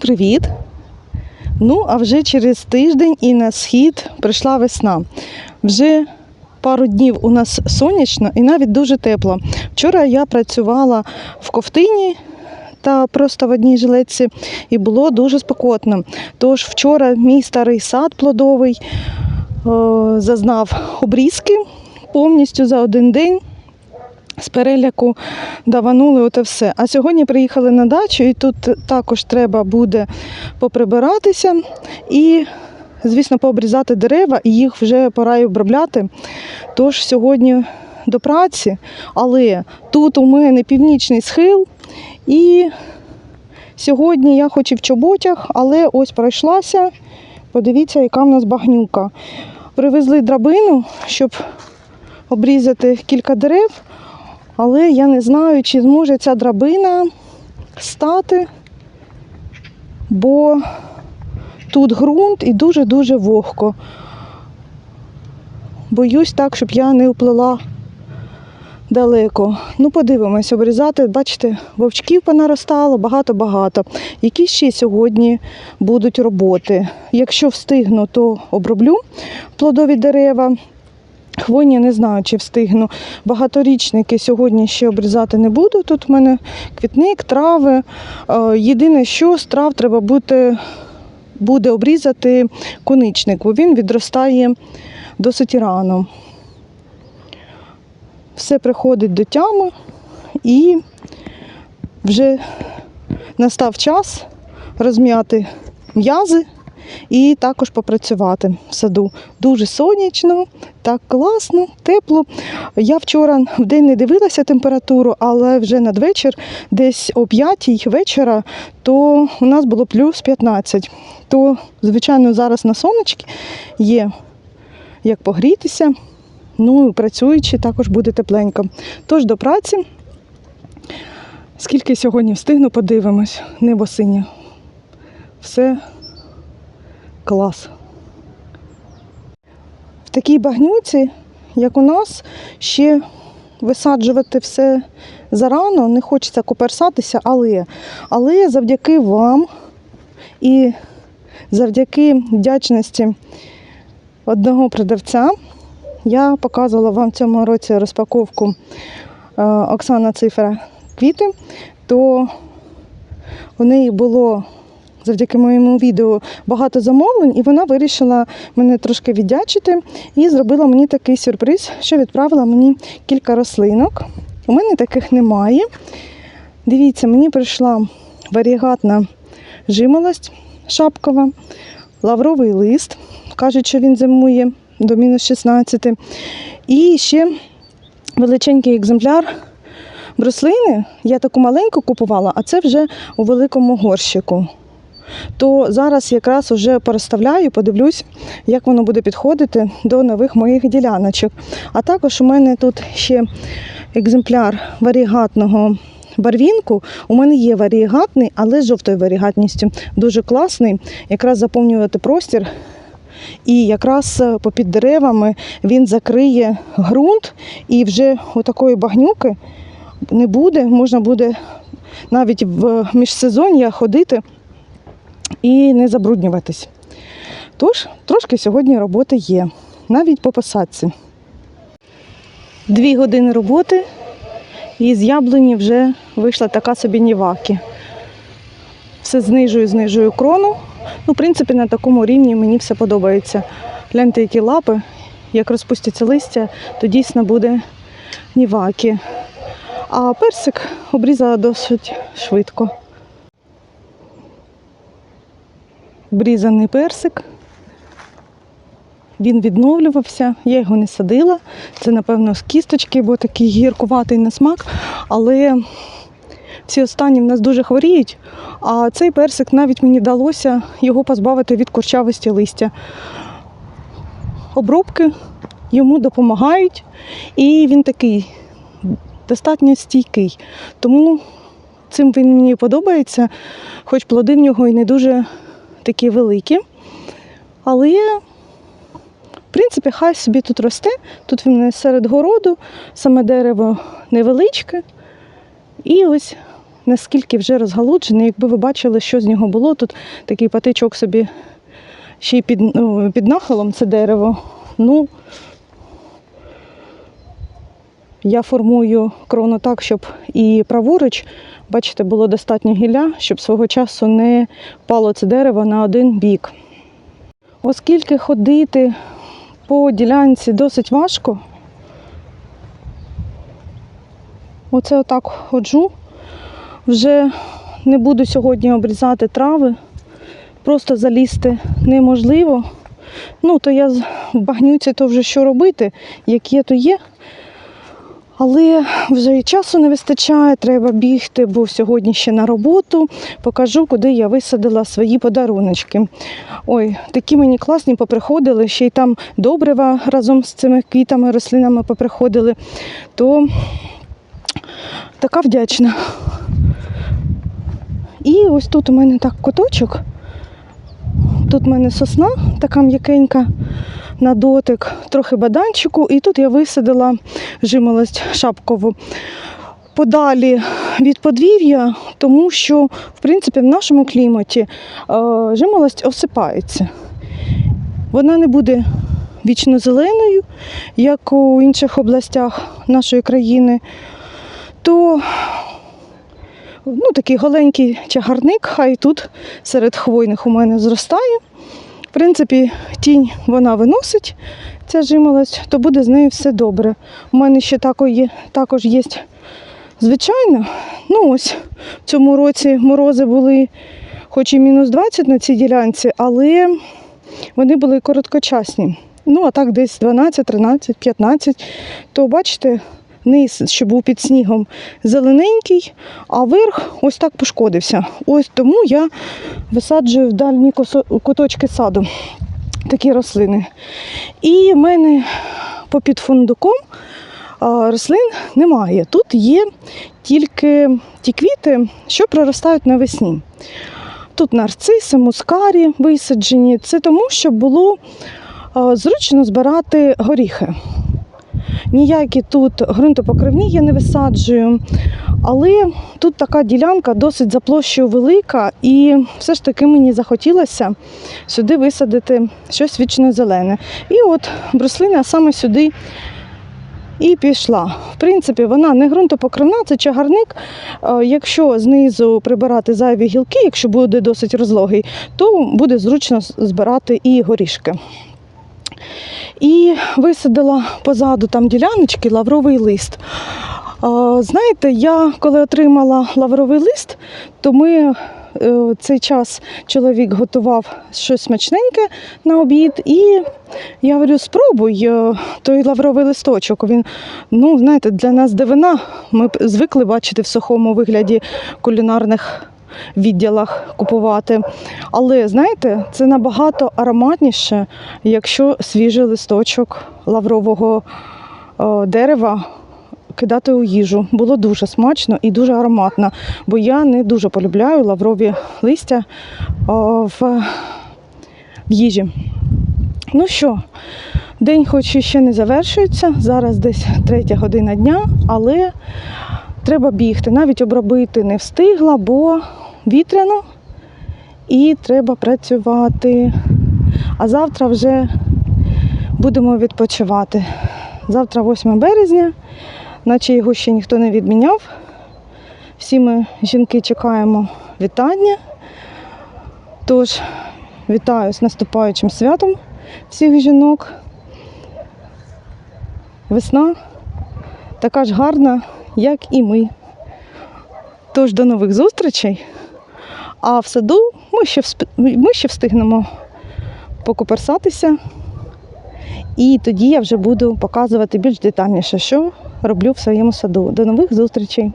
привіт! Ну, а вже через тиждень і на схід прийшла весна. Вже пару днів у нас сонячно і навіть дуже тепло. Вчора я працювала в ковтині та просто в одній жилетці, і було дуже спекотно. Тож вчора мій старий сад плодовий е, зазнав обрізки повністю за один день. З переляку даванули оте все. А сьогодні приїхали на дачу, і тут також треба буде поприбиратися і, звісно, пообрізати дерева, і їх вже пора й обробляти. Тож сьогодні до праці, але тут у мене північний схил, і сьогодні я хоч і в чоботях, але ось пройшлася. Подивіться, яка в нас багнюка. Привезли драбину, щоб обрізати кілька дерев. Але я не знаю, чи зможе ця драбина стати, бо тут ґрунт і дуже-дуже вогко. Боюсь так, щоб я не вплила далеко. Ну, подивимось, обрізати, бачите, вовчків понаростало багато-багато. Які ще сьогодні будуть роботи? Якщо встигну, то оброблю плодові дерева. Хвойні не знаю, чи встигну. Багаторічники сьогодні ще обрізати не буду. Тут в мене квітник, трави. Е, Єдине, що з трав треба буде, буде обрізати коничник, бо він відростає досить рано. Все приходить до тями і вже настав час розм'яти м'язи і також попрацювати в саду. Дуже сонячно, так класно, тепло. Я вчора в день не дивилася температуру, але вже надвечір, десь о 5 вечора, то у нас було плюс 15. То, звичайно, зараз на сонечки є як погрітися. Ну, і працюючи, також буде тепленько. Тож до праці. Скільки сьогодні встигну, подивимось. Небо синє. Все клас. В такій багнюці, як у нас, ще висаджувати все зарано, не хочеться коперсатися, але, але завдяки вам і завдяки вдячності одного продавця я показувала вам в цьому році розпаковку е, Оксана Цифра квіти, то у неї було завдяки моєму відео багато замовлень, і вона вирішила мене трошки віддячити і зробила мені такий сюрприз, що відправила мені кілька рослинок. У мене таких немає. Дивіться, мені прийшла варігатна жимолость шапкова, лавровий лист. Кажуть, що він зимує до мінус 16. І ще величенький екземпляр бруслини. Я таку маленьку купувала, а це вже у великому горщику. То зараз якраз вже переставляю, подивлюсь, як воно буде підходити до нових моїх діляночок. А також у мене тут ще екземпляр варігатного барвінку. У мене є варігатний, але з жовтою варігатністю. Дуже класний, якраз заповнювати простір. І якраз е, попід деревами він закриє ґрунт, і вже отакої багнюки не буде. Можна буде навіть в міжсезоння ходити і не забруднюватись. Тож, трошки сьогодні роботи є, навіть по посадці. Дві години роботи, і з яблуні вже вийшла така собі ніваки. Все знижую, знижую крону. Ну, в принципі, на такому рівні мені все подобається. Гляньте, які лапи, як розпустяться листя, то дійсно буде ніваки. А персик обрізала досить швидко. Обрізаний персик. Він відновлювався, я його не садила. Це, напевно, з кісточки, бо такий гіркуватий на смак. Але всі останні в нас дуже хворіють, а цей персик навіть мені вдалося його позбавити від курчавості листя. Обробки йому допомагають, і він такий достатньо стійкий. Тому цим він мені подобається, хоч плоди в нього і не дуже такі великі. Але, в принципі, хай собі тут росте. Тут він серед городу, саме дерево невеличке. І ось наскільки вже розгалуджений, якби ви бачили, що з нього було. Тут такий патичок собі ще й під, ну, під нахилом це дерево. Ну, я формую крону так, щоб і праворуч, бачите, було достатньо гілля, щоб свого часу не впало це дерево на один бік. Оскільки ходити по ділянці досить важко, оце отак ходжу. Вже не буду сьогодні обрізати трави, просто залізти неможливо. Ну, то я багнюці то вже що робити, як є, то є. Але вже і часу не вистачає, треба бігти, бо сьогодні ще на роботу. Покажу, куди я висадила свої подаруночки. Ой, такі мені класні поприходили, ще й там добрива разом з цими квітами, рослинами поприходили. То така вдячна. І ось тут у мене так куточок. Тут у мене сосна, така м'якенька на дотик, трохи баданчику, і тут я висадила жимолость шапкову. Подалі від подвір'я, тому що, в принципі, в нашому кліматі е, жимолость осипається. Вона не буде вічно зеленою, як у інших областях нашої країни. То ну, такий голенький чагарник, хай тут серед хвойних у мене зростає. В принципі, тінь вона виносить, ця жимолость, то буде з нею все добре. У мене ще тако є, також є, звичайно, ну ось в цьому році морози були хоч і мінус 20 на цій ділянці, але вони були короткочасні. Ну, а так десь 12, 13, 15, то бачите, низ, що був під снігом, зелененький, а верх ось так пошкодився. Ось тому я висаджую в дальні куточки саду такі рослини. І в мене попід фундуком рослин немає. Тут є тільки ті квіти, що проростають навесні. Тут нарциси, мускарі висаджені. Це тому, щоб було зручно збирати горіхи. Ніякі тут ґрунтопокривні я не висаджую, але тут така ділянка досить за площею велика, і все ж таки мені захотілося сюди висадити щось вічно зелене. І от бруслина саме сюди і пішла. В принципі, вона не ґрунтопокривна, це чагарник. Е, Якщо знизу прибирати зайві гілки, якщо буде досить розлогий, то буде зручно збирати і горішки. І висадила позаду там діляночки лавровий лист. Знаєте, я коли отримала лавровий лист, то ми е, цей час чоловік готував щось смачненьке на обід, і я говорю, спробуй е, той лавровий листочок. Він, ну, знаєте, для нас дивина. Ми звикли бачити в сухому вигляді кулінарних відділах купувати. Але знаєте, це набагато ароматніше, якщо свіжий листочок лаврового дерева кидати у їжу. Було дуже смачно і дуже ароматно, бо я не дуже полюбляю лаврові листя е, в, в їжі. Ну що, день хоч і ще не завершується, зараз десь третя година дня, але треба бігти. Навіть обробити не встигла, бо вітряно і треба працювати. А завтра вже будемо відпочивати. Завтра 8 березня, наче його ще ніхто не відміняв. Всі ми, жінки, чекаємо вітання. Тож, вітаю з наступаючим святом всіх жінок. Весна така ж гарна, як і ми. Тож до нових зустрічей. А в саду ми ще, ми ще встигнемо покуперсатися. І тоді я вже буду показувати більш детальніше, що роблю в своєму саду. До нових зустрічей!